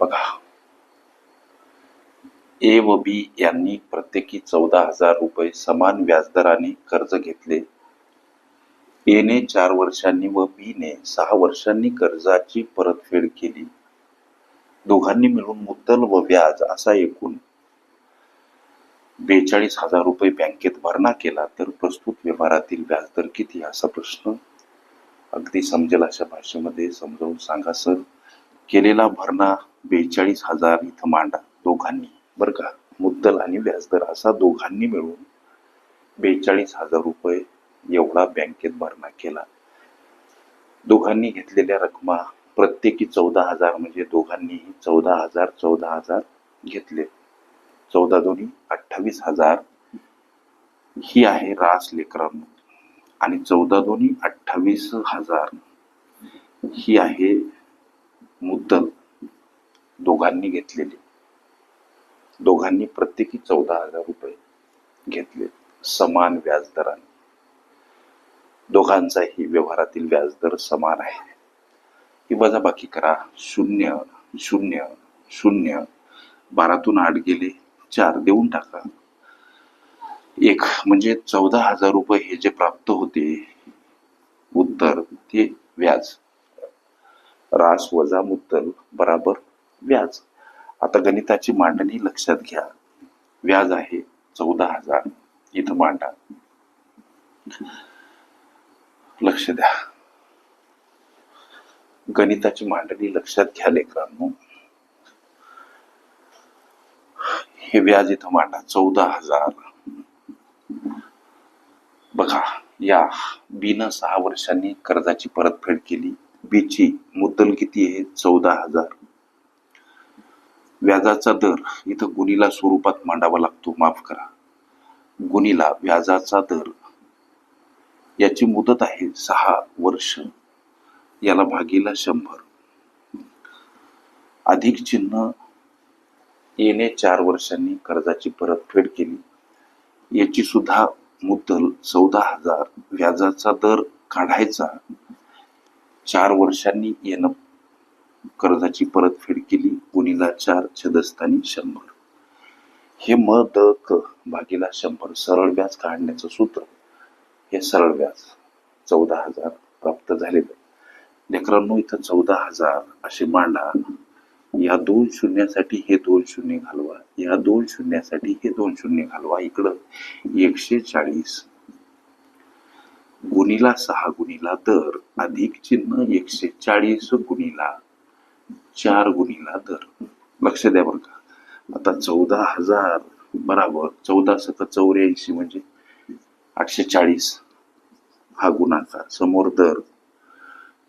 बघा. ए व बी यांनी प्रत्येकी चौदा हजार रुपये समान व्याजदराने कर्ज घेतले. एने चार वर्षांनी व बी ने सहा वर्षांनी कर्जाची परतफेड केली. दोघांनी मिळून मुद्दल व व्याज असा एकूण बेचाळीस हजार रुपये बँकेत भरणा केला तर प्रस्तुत व्यवहारातील व्याजदर किती? असा प्रश्न अगदी समजेल अशा भाषेमध्ये समजावून सांगा सर. केलेला भरणा बेचाळीस हजार इथं मांडा दोघांनी. बरं का? मुद्दल आणि व्याजदर असा दोघांनी मिळून बेचाळीस हजार रुपये एवढा बँकेत भरणा केला. दोघांनी घेतलेल्या रकमा प्रत्येकी चौदा हजार म्हणजे दोघांनीही चौदा हजार चौदा हजार घेतले. चौदा दोन्ही अठ्ठावीस हजार ही आहे रास लेकरांनो. आणि चौदा दोन्ही अठ्ठावीस हजार ही आहे मुद्दल. दोघांनी घेतलेली. दोघांनी प्रत्येकी चौदा हजार रुपये घेतले समान व्याजदराने. दोघांचाही व्यवहारातील व्याजदर समान आहे. ही वजाबाकी करा. शून्य शून्य शून्य. बारातून आठ गेले चार देऊन टाका. एक म्हणजे चौदा हजार रुपये हे जे प्राप्त होते उत्तर ते व्याज. रास वजा मुद्दल बराबर व्याज. आता गणिताची मांडणी लक्षात घ्या. व्याज आहे चौदा हजार. इथं मांडा. लक्ष द्या. गणिताची मांडणी लक्षात घ्या लेकरांनो. हे व्याज इथं मांडा. चौदा हजार. बघा या बीनं सहा वर्षांनी कर्जाची परतफेड केली. बीची मुद्दल किती आहे? चौदा हजार. व्याजाचा दर इथं गुणीला स्वरूपात मांडावा लागतो. माफ करा. गुणीला व्याजाचा दर याची मुदत आहे सहा वर्ष. याला भागीला शंभर. अधिक चिन्ह येणे चार वर्षांनी कर्जाची परतफेड केली. याची सुद्धा मुद्दल चौदा हजार. व्याजाचा दर काढायचा. चार वर्षांनी येणं कर्जाची परतफेड केली. गुणीला चार छदस्थानी शंभर. हे म द क भागीला शंभर. सरळ व्याज काढण्याचं सूत्र. हे सरळ व्याज चौदा हजार प्राप्त झालेलं. लेकरांनो इथं चौदा हजार असे मांडा. या दोन शून्यासाठी हे दोन शून्य घालवा. या दोन शून्यासाठी हे दोन शून्य घालवा. इकडं एकशे चाळीस. गुणीला सहा गुणीला दर अधिक चिन्ह एकशे चाळीस गुणीला. चार गुणीला दर. लक्ष द्या बरं का. आता चौदा हजार बराबर चौदा सत चौऱ्याऐंशी म्हणजे आठशे चाळीस हा गुणाकार समोर दर.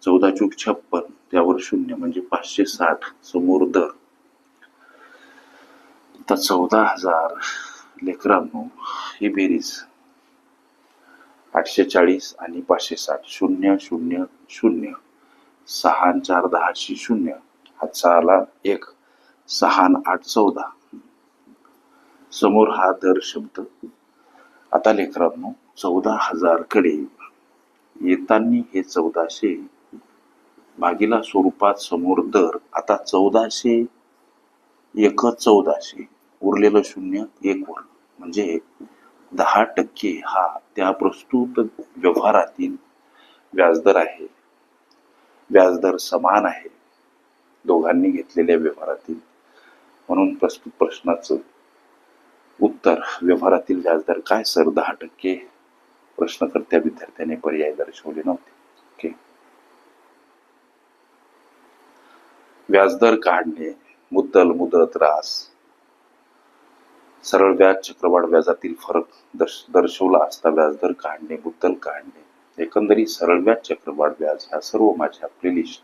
चौदा चूक छप्पन त्यावर शून्य म्हणजे पाचशे साठ समोर दर. आता चौदा हजार लेकरांनो ही बेरीज. आठशे चाळीस आणि पाचशे साठ शून्य शून्य शून्य. सहा चार दहाशे शून्य. हातचा आला एक सहा आठ चौदा. समोर हा दर शब्द. आता लेकरांनो चौदा हजारकडे येताना हे चौदाशे. भागीला स्वरूपात समोर दर आता चौदाशे एक चौदाशे. उरलेलं शून्य एक वर. म्हणजे दहा टक्के हा त्या प्रस्तुत व्यवहारातील व्याजदर आहे. व्याजदर समान आहे. दोघांनी घेतलेल्या व्यवहारातील म्हणून प्रस्तुत प्रश्नाचं उत्तर व्यवहारातील व्याजदर काय सर? दहा टक्के प्रश्नकर्त्या विद्यार्थ्याने पर्याय दर्शवले नव्हते. ओके. व्याजदर काढणे मुद्दल मुदत रास सरळ व्याज चक्रवाढ व्याजातील फरक दर्श दर्शवला असता व्याजदर काढणे मुद्दल काढणे एकंदरीत सरळ व्याज चक्रवाढ व्याज ह्या सर्व माझ्या प्लेलिस्ट